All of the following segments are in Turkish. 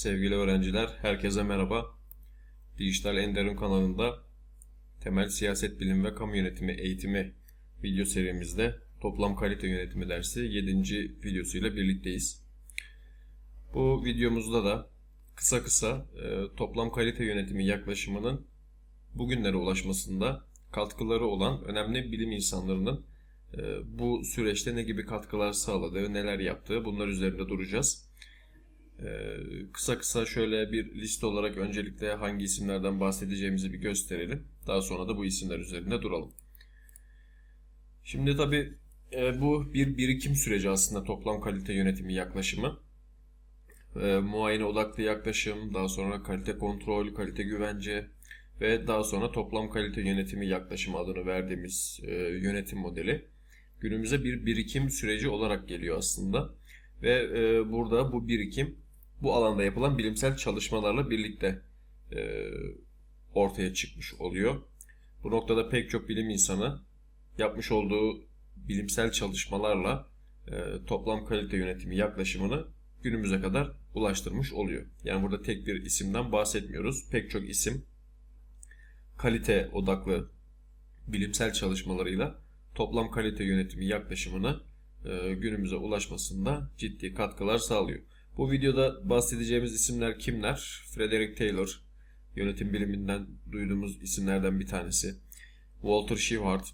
Sevgili öğrenciler, herkese merhaba. Dijital Enderun kanalında temel siyaset bilim ve kamu yönetimi eğitimi video serimizde toplam kalite yönetimi dersi 7. videosuyla birlikteyiz. Bu videomuzda da kısa kısa e, toplam kalite yönetimi yaklaşımının bugünlere ulaşmasında katkıları olan önemli bilim insanlarının e, bu süreçte ne gibi katkılar sağladığı, neler yaptığı bunlar üzerinde duracağız. Ee, kısa kısa şöyle bir liste olarak öncelikle hangi isimlerden bahsedeceğimizi bir gösterelim. Daha sonra da bu isimler üzerinde duralım. Şimdi tabii e, bu bir birikim süreci aslında toplam kalite yönetimi yaklaşımı. E, muayene odaklı yaklaşım, daha sonra kalite kontrol, kalite güvence ve daha sonra toplam kalite yönetimi yaklaşımı adını verdiğimiz e, yönetim modeli günümüze bir birikim süreci olarak geliyor aslında. Ve burada bu birikim bu alanda yapılan bilimsel çalışmalarla birlikte e, ortaya çıkmış oluyor. Bu noktada pek çok bilim insanı yapmış olduğu bilimsel çalışmalarla e, toplam kalite yönetimi yaklaşımını günümüze kadar ulaştırmış oluyor. Yani burada tek bir isimden bahsetmiyoruz. Pek çok isim kalite odaklı bilimsel çalışmalarıyla toplam kalite yönetimi yaklaşımına e, günümüze ulaşmasında ciddi katkılar sağlıyor. Bu videoda bahsedeceğimiz isimler kimler? Frederick Taylor, yönetim biliminden duyduğumuz isimlerden bir tanesi. Walter Shewhart,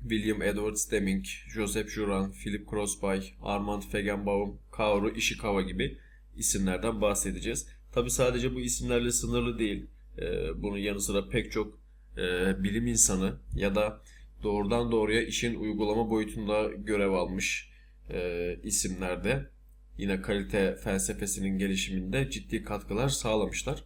William Edwards Deming, Joseph Juran, Philip Crosby, Armand Feigenbaum, Kaoru Ishikawa gibi isimlerden bahsedeceğiz. Tabi sadece bu isimlerle sınırlı değil. Ee, bunun yanı sıra pek çok e, bilim insanı ya da doğrudan doğruya işin uygulama boyutunda görev almış e, isimlerde yine kalite felsefesinin gelişiminde ciddi katkılar sağlamışlar.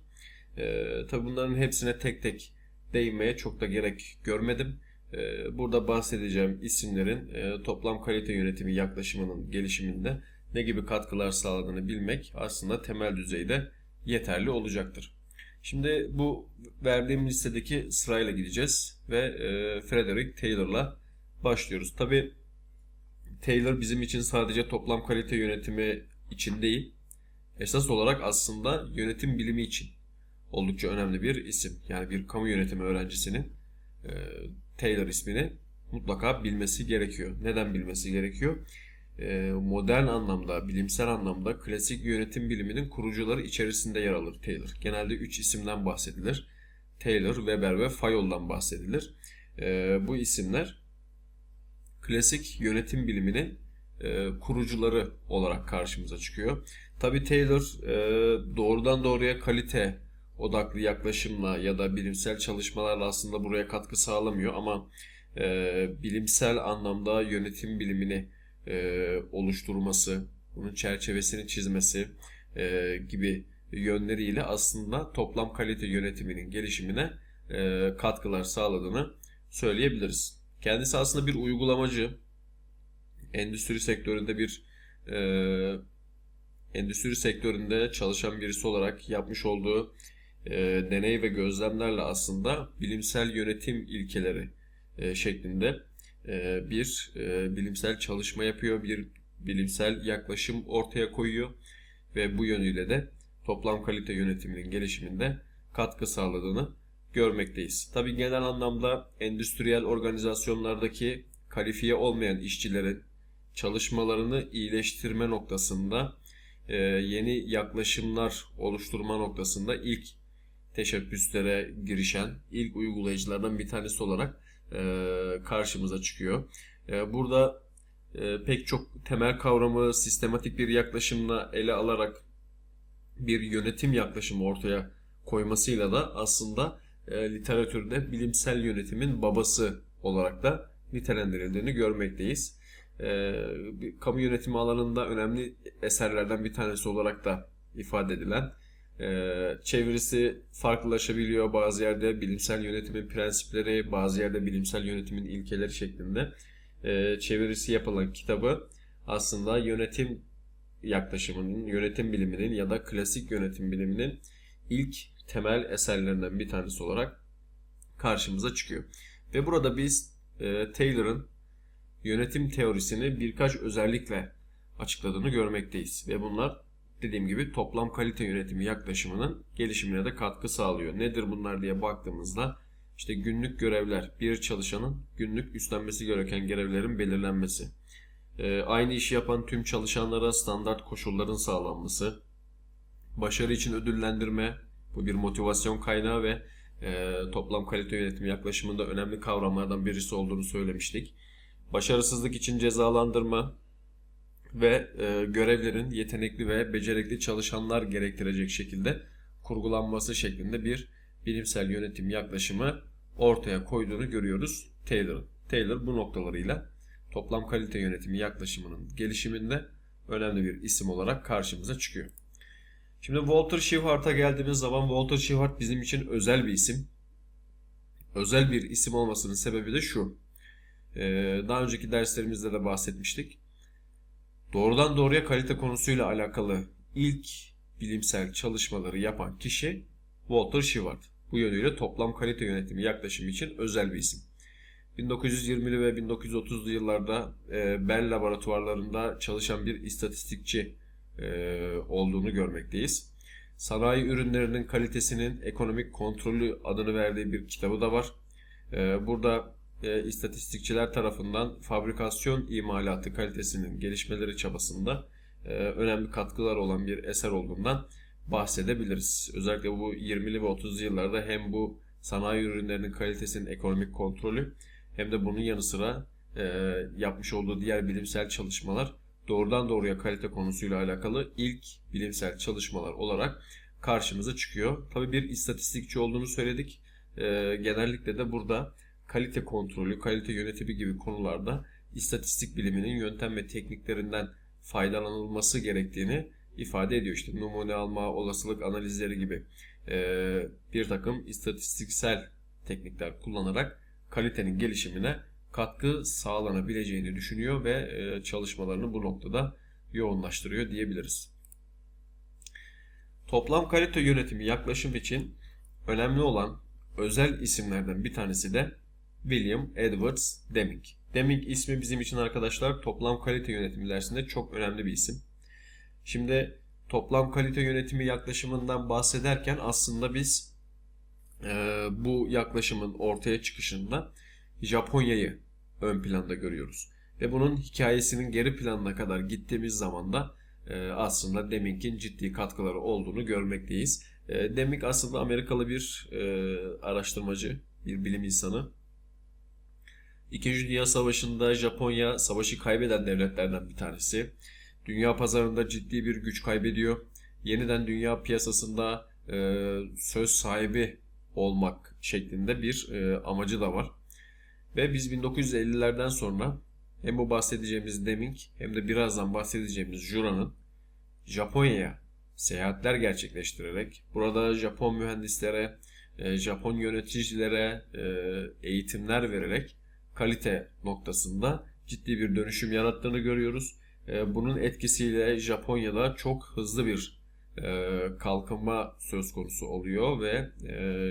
E, tabi bunların hepsine tek tek değinmeye çok da gerek görmedim. E, burada bahsedeceğim isimlerin e, toplam kalite yönetimi yaklaşımının gelişiminde ne gibi katkılar sağladığını bilmek aslında temel düzeyde yeterli olacaktır. Şimdi bu verdiğim listedeki sırayla gideceğiz ve e, Frederick Taylor'la başlıyoruz. Tabi Taylor bizim için sadece toplam kalite yönetimi için değil, esas olarak aslında yönetim bilimi için oldukça önemli bir isim. Yani bir kamu yönetimi öğrencisinin e, Taylor ismini mutlaka bilmesi gerekiyor. Neden bilmesi gerekiyor? E, modern anlamda, bilimsel anlamda klasik yönetim biliminin kurucuları içerisinde yer alır Taylor. Genelde 3 isimden bahsedilir. Taylor, Weber ve Fayol'dan bahsedilir. E, bu isimler klasik yönetim biliminin e, kurucuları olarak karşımıza çıkıyor. Tabi Taylor e, doğrudan doğruya kalite odaklı yaklaşımla ya da bilimsel çalışmalarla aslında buraya katkı sağlamıyor ama e, bilimsel anlamda yönetim bilimini e, oluşturması, bunun çerçevesini çizmesi e, gibi yönleriyle aslında toplam kalite yönetiminin gelişimine e, katkılar sağladığını söyleyebiliriz. Kendisi aslında bir uygulamacı, endüstri sektöründe bir e, endüstri sektöründe çalışan birisi olarak yapmış olduğu e, deney ve gözlemlerle aslında bilimsel yönetim ilkeleri e, şeklinde e, bir e, bilimsel çalışma yapıyor, bir bilimsel yaklaşım ortaya koyuyor ve bu yönüyle de toplam kalite yönetiminin gelişiminde katkı sağladığını görmekteyiz. Tabi genel anlamda endüstriyel organizasyonlardaki kalifiye olmayan işçilerin çalışmalarını iyileştirme noktasında e, yeni yaklaşımlar oluşturma noktasında ilk teşebbüslere girişen ilk uygulayıcılardan bir tanesi olarak e, karşımıza çıkıyor. E, burada pek çok temel kavramı sistematik bir yaklaşımla ele alarak bir yönetim yaklaşımı ortaya koymasıyla da aslında literatürde bilimsel yönetimin babası olarak da nitelendirildiğini görmekteyiz e, kamu yönetimi alanında önemli eserlerden bir tanesi olarak da ifade edilen e, çevirisi farklılaşabiliyor. Bazı yerde bilimsel yönetimin prensipleri, bazı yerde bilimsel yönetimin ilkeleri şeklinde e, çevirisi yapılan kitabı aslında yönetim yaklaşımının, yönetim biliminin ya da klasik yönetim biliminin ilk temel eserlerinden bir tanesi olarak karşımıza çıkıyor. Ve burada biz e, Taylor'ın yönetim teorisini birkaç özellikle açıkladığını görmekteyiz. Ve bunlar dediğim gibi toplam kalite yönetimi yaklaşımının gelişimine de katkı sağlıyor. Nedir bunlar diye baktığımızda işte günlük görevler, bir çalışanın günlük üstlenmesi gereken görevlerin belirlenmesi, e, aynı işi yapan tüm çalışanlara standart koşulların sağlanması, başarı için ödüllendirme, bu bir motivasyon kaynağı ve e, toplam kalite yönetimi yaklaşımında önemli kavramlardan birisi olduğunu söylemiştik. Başarısızlık için cezalandırma ve e, görevlerin yetenekli ve becerikli çalışanlar gerektirecek şekilde kurgulanması şeklinde bir bilimsel yönetim yaklaşımı ortaya koyduğunu görüyoruz Taylor'ın. Taylor bu noktalarıyla toplam kalite yönetimi yaklaşımının gelişiminde önemli bir isim olarak karşımıza çıkıyor. Şimdi Walter Shewhart'a geldiğimiz zaman Walter Shewhart bizim için özel bir isim. Özel bir isim olmasının sebebi de şu. Ee, daha önceki derslerimizde de bahsetmiştik. Doğrudan doğruya kalite konusuyla alakalı ilk bilimsel çalışmaları yapan kişi Walter Shewhart. Bu yönüyle toplam kalite yönetimi yaklaşımı için özel bir isim. 1920'li ve 1930'lu yıllarda e, Bell laboratuvarlarında çalışan bir istatistikçi e, olduğunu görmekteyiz. Sanayi ürünlerinin kalitesinin ekonomik kontrolü adını verdiği bir kitabı da var. E, burada e, istatistikçiler tarafından fabrikasyon imalatı kalitesinin gelişmeleri çabasında önemli katkılar olan bir eser olduğundan bahsedebiliriz. Özellikle bu 20'li ve 30'lu yıllarda hem bu sanayi ürünlerinin kalitesinin ekonomik kontrolü hem de bunun yanı sıra yapmış olduğu diğer bilimsel çalışmalar doğrudan doğruya kalite konusuyla alakalı ilk bilimsel çalışmalar olarak karşımıza çıkıyor. Tabii bir istatistikçi olduğunu söyledik. E, genellikle de burada kalite kontrolü, kalite yönetimi gibi konularda istatistik biliminin yöntem ve tekniklerinden faydalanılması gerektiğini ifade ediyor. İşte numune alma, olasılık analizleri gibi e, bir takım istatistiksel teknikler kullanarak kalitenin gelişimine katkı sağlanabileceğini düşünüyor ve e, çalışmalarını bu noktada yoğunlaştırıyor diyebiliriz. Toplam kalite yönetimi yaklaşım için önemli olan özel isimlerden bir tanesi de William Edwards Deming. Deming ismi bizim için arkadaşlar toplam kalite yönetimi dersinde çok önemli bir isim. Şimdi toplam kalite yönetimi yaklaşımından bahsederken aslında biz e, bu yaklaşımın ortaya çıkışında Japonya'yı ön planda görüyoruz. Ve bunun hikayesinin geri planına kadar gittiğimiz zaman da e, aslında Deming'in ciddi katkıları olduğunu görmekteyiz. E, Deming aslında Amerikalı bir e, araştırmacı, bir bilim insanı. İkinci Dünya Savaşı'nda Japonya savaşı kaybeden devletlerden bir tanesi. Dünya pazarında ciddi bir güç kaybediyor. Yeniden dünya piyasasında e, söz sahibi olmak şeklinde bir e, amacı da var. Ve biz 1950'lerden sonra hem bu bahsedeceğimiz Deming hem de birazdan bahsedeceğimiz Jura'nın Japonya'ya seyahatler gerçekleştirerek burada Japon mühendislere, e, Japon yöneticilere e, eğitimler vererek kalite noktasında ciddi bir dönüşüm yarattığını görüyoruz. E, bunun etkisiyle Japonya'da çok hızlı bir kalkınma söz konusu oluyor ve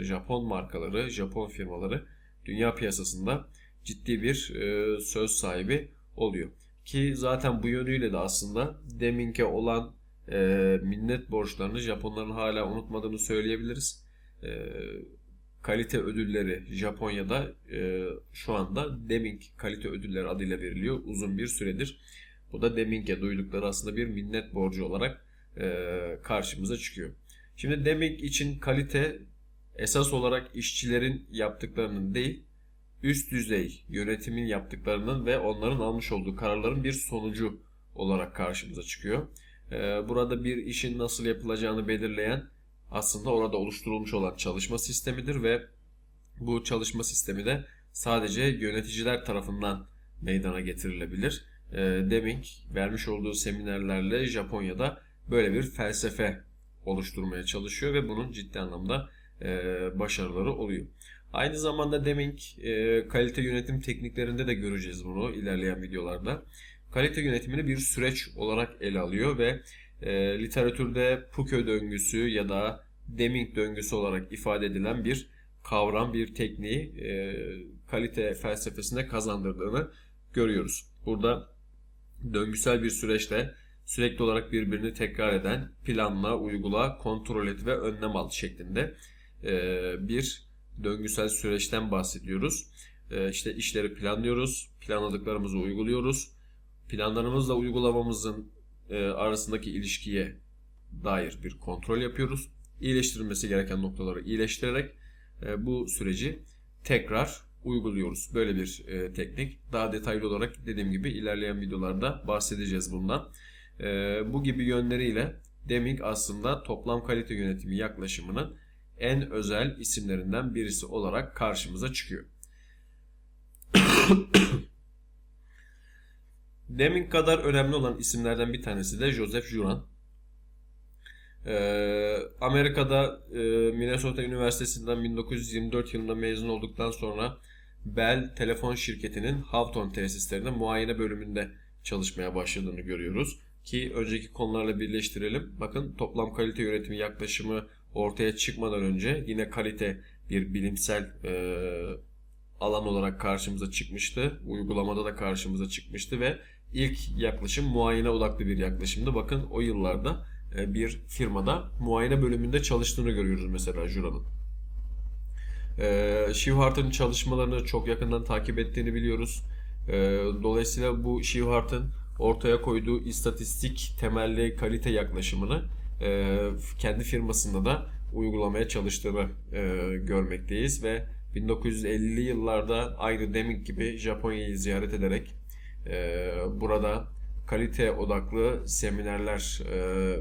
Japon markaları, Japon firmaları dünya piyasasında ciddi bir e, söz sahibi oluyor. Ki zaten bu yönüyle de aslında Deming'e olan e, minnet borçlarını Japonların hala unutmadığını söyleyebiliriz. E, kalite ödülleri Japonya'da e, şu anda Deming kalite ödülleri adıyla veriliyor uzun bir süredir. Bu da Deming'e duydukları aslında bir minnet borcu olarak e, karşımıza çıkıyor. Şimdi Deming için kalite esas olarak işçilerin yaptıklarının değil, üst düzey yönetimin yaptıklarının ve onların almış olduğu kararların bir sonucu olarak karşımıza çıkıyor. Ee, burada bir işin nasıl yapılacağını belirleyen aslında orada oluşturulmuş olan çalışma sistemidir ve bu çalışma sistemi de sadece yöneticiler tarafından meydana getirilebilir. Ee, Deming vermiş olduğu seminerlerle Japonya'da böyle bir felsefe oluşturmaya çalışıyor ve bunun ciddi anlamda başarıları oluyor. Aynı zamanda Deming e, kalite yönetim tekniklerinde de göreceğiz bunu ilerleyen videolarda. Kalite yönetimini bir süreç olarak ele alıyor ve e, literatürde Puke döngüsü ya da Deming döngüsü olarak ifade edilen bir kavram, bir tekniği e, kalite felsefesine kazandırdığını görüyoruz. Burada döngüsel bir süreçte sürekli olarak birbirini tekrar eden planla, uygula, kontrol et ve önlem al şeklinde e, bir döngüsel süreçten bahsediyoruz. E, işte işleri planlıyoruz, planladıklarımızı uyguluyoruz. Planlarımızla uygulamamızın e, arasındaki ilişkiye dair bir kontrol yapıyoruz. İyileştirilmesi gereken noktaları iyileştirerek e, bu süreci tekrar uyguluyoruz. Böyle bir e, teknik. Daha detaylı olarak dediğim gibi ilerleyen videolarda bahsedeceğiz bundan. Bu gibi yönleriyle Deming aslında toplam kalite yönetimi yaklaşımının en özel isimlerinden birisi olarak karşımıza çıkıyor. Deming kadar önemli olan isimlerden bir tanesi de Joseph Juran. Ee, Amerika'da e, Minnesota Üniversitesi'nden 1924 yılında mezun olduktan sonra Bell telefon şirketinin Hawthorne tesislerinde muayene bölümünde çalışmaya başladığını görüyoruz. Ki önceki konularla birleştirelim. Bakın toplam kalite yönetimi yaklaşımı ortaya çıkmadan önce yine kalite bir bilimsel e, alan olarak karşımıza çıkmıştı. Uygulamada da karşımıza çıkmıştı ve ilk yaklaşım muayene odaklı bir yaklaşımdı. Bakın o yıllarda e, bir firmada muayene bölümünde çalıştığını görüyoruz mesela Jura'nın. E, Shivhart'ın çalışmalarını çok yakından takip ettiğini biliyoruz. E, dolayısıyla bu Shivhart'ın ortaya koyduğu istatistik temelli kalite yaklaşımını kendi firmasında da uygulamaya çalıştığını görmekteyiz ve 1950'li yıllarda aynı Deming gibi Japonya'yı ziyaret ederek burada kalite odaklı seminerler e,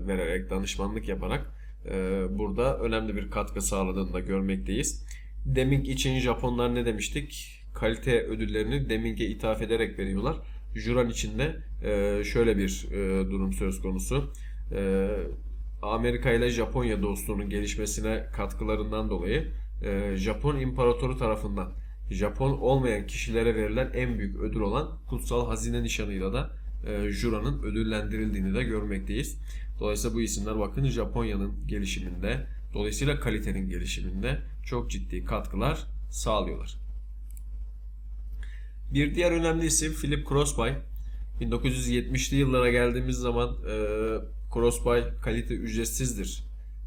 vererek, danışmanlık yaparak e, burada önemli bir katkı sağladığını da görmekteyiz. Deming için Japonlar ne demiştik? Kalite ödüllerini Deming'e ithaf ederek veriyorlar. Juran için de e, şöyle bir e, durum söz konusu. E, Amerika ile Japonya dostluğunun gelişmesine katkılarından dolayı e, Japon İmparatoru tarafından Japon olmayan kişilere verilen en büyük ödül olan Kutsal Hazine Nişanı'yla da e, Jura'nın ödüllendirildiğini de görmekteyiz. Dolayısıyla bu isimler bakın Japonya'nın gelişiminde, dolayısıyla kalitenin gelişiminde çok ciddi katkılar sağlıyorlar. Bir diğer önemli isim Philip Crossby. 1970'li yıllara geldiğimiz zaman e, Crossby kalite ücretsizdir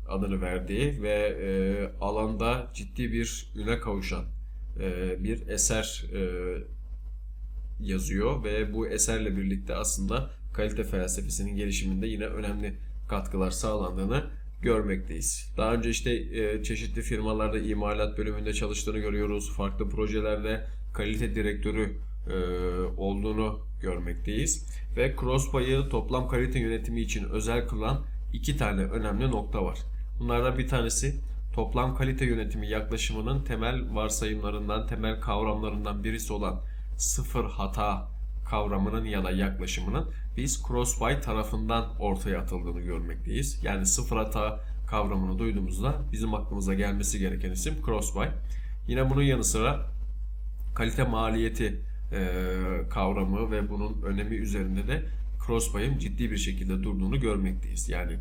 adını verdiği ve e, alanda ciddi bir üne kavuşan e, bir eser e, yazıyor ve bu eserle birlikte aslında kalite felsefesinin gelişiminde yine önemli katkılar sağlandığını görmekteyiz. Daha önce işte e, çeşitli firmalarda imalat bölümünde çalıştığını görüyoruz. Farklı projelerde kalite direktörü olduğunu görmekteyiz. Ve Crosspay'ı toplam kalite yönetimi için özel kılan iki tane önemli nokta var. Bunlardan bir tanesi toplam kalite yönetimi yaklaşımının temel varsayımlarından, temel kavramlarından birisi olan sıfır hata kavramının ya da yaklaşımının biz Crossby tarafından ortaya atıldığını görmekteyiz. Yani sıfır hata kavramını duyduğumuzda bizim aklımıza gelmesi gereken isim Crossby. Yine bunun yanı sıra kalite maliyeti e, kavramı ve bunun önemi üzerinde de Crossby'ın ciddi bir şekilde durduğunu görmekteyiz. Yani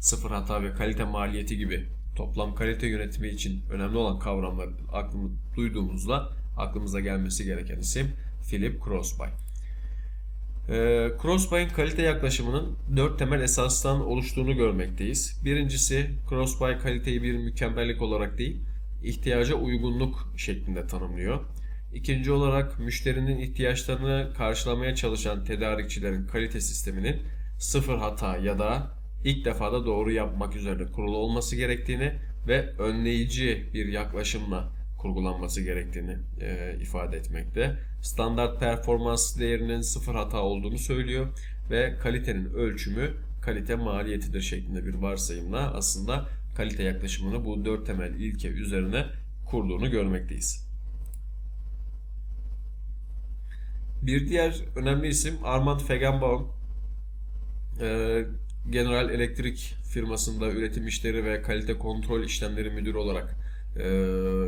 sıfır hata ve kalite maliyeti gibi toplam kalite yönetimi için önemli olan kavramlar aklımı duyduğumuzda aklımıza gelmesi gereken isim Philip Crosby. Ee, Crosby'in kalite yaklaşımının dört temel esastan oluştuğunu görmekteyiz. Birincisi Crosby kaliteyi bir mükemmellik olarak değil, ihtiyaca uygunluk şeklinde tanımlıyor. İkinci olarak müşterinin ihtiyaçlarını karşılamaya çalışan tedarikçilerin kalite sisteminin sıfır hata ya da ilk defada doğru yapmak üzerine kurulu olması gerektiğini ve önleyici bir yaklaşımla kurgulanması gerektiğini e, ifade etmekte. Standart performans değerinin sıfır hata olduğunu söylüyor ve kalitenin ölçümü kalite maliyetidir şeklinde bir varsayımla aslında kalite yaklaşımını bu dört temel ilke üzerine kurduğunu görmekteyiz. Bir diğer önemli isim Armand Feigenbaum. Ee, General Electric firmasında üretim işleri ve kalite kontrol işlemleri müdürü olarak e,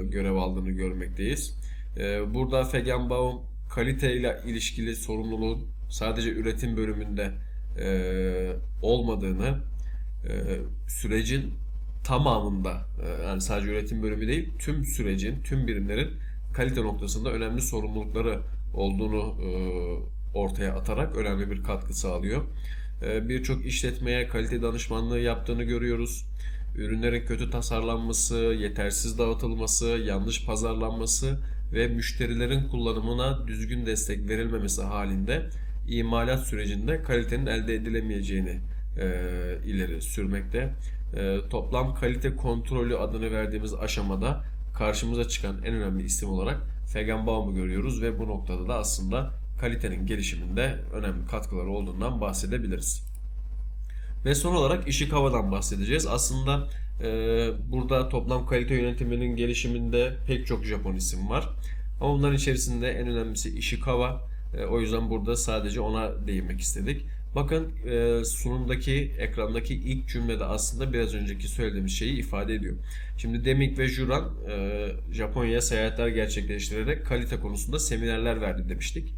görev aldığını görmekteyiz. E, burada Feigenbaum kalite ile ilişkili sorumluluğun sadece üretim bölümünde e, olmadığını, e, sürecin tamamında, yani sadece üretim bölümü değil, tüm sürecin, tüm birimlerin kalite noktasında önemli sorumlulukları olduğunu e, ortaya atarak önemli bir katkı sağlıyor. e, birçok işletmeye kalite danışmanlığı yaptığını görüyoruz. Ürünlerin kötü tasarlanması, yetersiz dağıtılması, yanlış pazarlanması ve müşterilerin kullanımına düzgün destek verilmemesi halinde imalat sürecinde kalitenin elde edilemeyeceğini e, ileri sürmekte. Toplam kalite kontrolü adını verdiğimiz aşamada karşımıza çıkan en önemli isim olarak Feigenbaum'u görüyoruz ve bu noktada da aslında kalitenin gelişiminde önemli katkıları olduğundan bahsedebiliriz. Ve son olarak Ishikawa'dan bahsedeceğiz. Aslında e, burada toplam kalite yönetiminin gelişiminde pek çok Japon isim var. Ama bunların içerisinde en önemlisi Ishikawa. E, o yüzden burada sadece ona değinmek istedik. Bakın e, sunumdaki, ekrandaki ilk cümlede aslında biraz önceki söylediğimiz şeyi ifade ediyor. Şimdi Deming ve Juran e, Japonya'ya seyahatler gerçekleştirerek kalite konusunda seminerler verdi demiştik.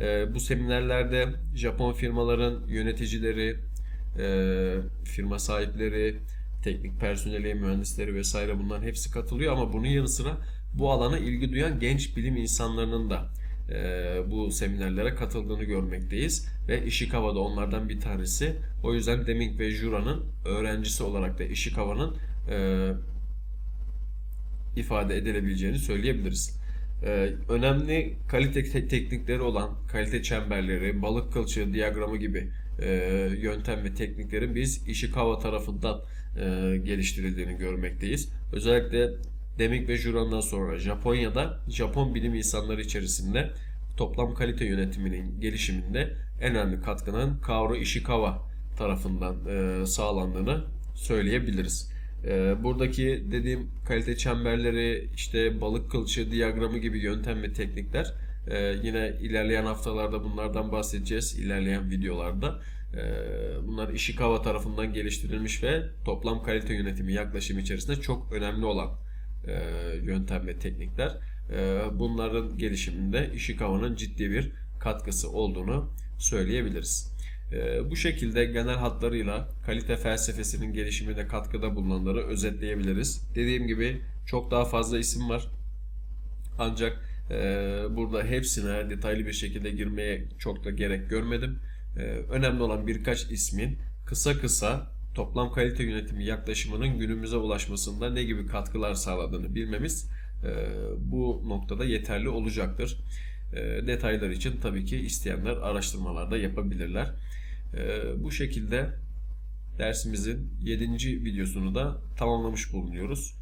E, bu seminerlerde Japon firmaların yöneticileri, e, firma sahipleri, teknik personeli, mühendisleri vesaire bunların hepsi katılıyor ama bunun yanı sıra bu alana ilgi duyan genç bilim insanlarının da e, bu seminerlere katıldığını görmekteyiz ve Ishikawa da onlardan bir tanesi. O yüzden Deming ve Jura'nın öğrencisi olarak da Ishikawa'nın e, ifade edilebileceğini söyleyebiliriz. Ee, önemli kalite te- teknikleri olan kalite çemberleri, balık kılçığı diyagramı gibi e, yöntem ve tekniklerin biz Ishikawa tarafından e, geliştirildiğini görmekteyiz. Özellikle Deming ve Juran'dan sonra Japonya'da Japon bilim insanları içerisinde toplam kalite yönetiminin gelişiminde en önemli katkının Kaoru Ishikawa tarafından e, sağlandığını söyleyebiliriz. Ee, buradaki dediğim kalite çemberleri, işte balık kılçığı diyagramı gibi yöntem ve teknikler e, yine ilerleyen haftalarda bunlardan bahsedeceğiz, ilerleyen videolarda. Ee, bunlar Ishikawa tarafından geliştirilmiş ve toplam kalite yönetimi yaklaşımı içerisinde çok önemli olan e, yöntem ve teknikler. Ee, bunların gelişiminde Ishikawa'nın ciddi bir katkısı olduğunu söyleyebiliriz. Ee, bu şekilde genel hatlarıyla kalite felsefesinin gelişimine katkıda bulunanları özetleyebiliriz. Dediğim gibi çok daha fazla isim var. Ancak e, burada hepsine detaylı bir şekilde girmeye çok da gerek görmedim. E, önemli olan birkaç ismin kısa kısa toplam kalite yönetimi yaklaşımının günümüze ulaşmasında ne gibi katkılar sağladığını bilmemiz e, bu noktada yeterli olacaktır. E, detaylar için tabii ki isteyenler araştırmalarda yapabilirler. Ee, bu şekilde dersimizin 7. videosunu da tamamlamış bulunuyoruz.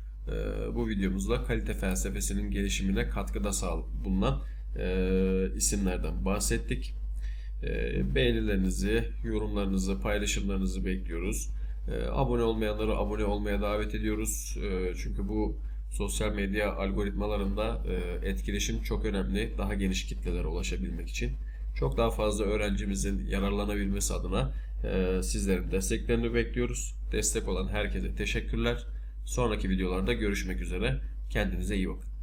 Bu videomuzda kalite felsefesinin gelişimine katkıda bulunan e, isimlerden bahsettik. Beğenilerinizi, yorumlarınızı, paylaşımlarınızı bekliyoruz. Abone olmayanları abone olmaya davet ediyoruz. Çünkü bu sosyal medya algoritmalarında e, etkileşim çok önemli. Daha geniş kitlelere ulaşabilmek için çok daha fazla öğrencimizin yararlanabilmesi adına e, sizlerin desteklerini bekliyoruz. Destek olan herkese teşekkürler. Sonraki videolarda görüşmek üzere. Kendinize iyi bakın.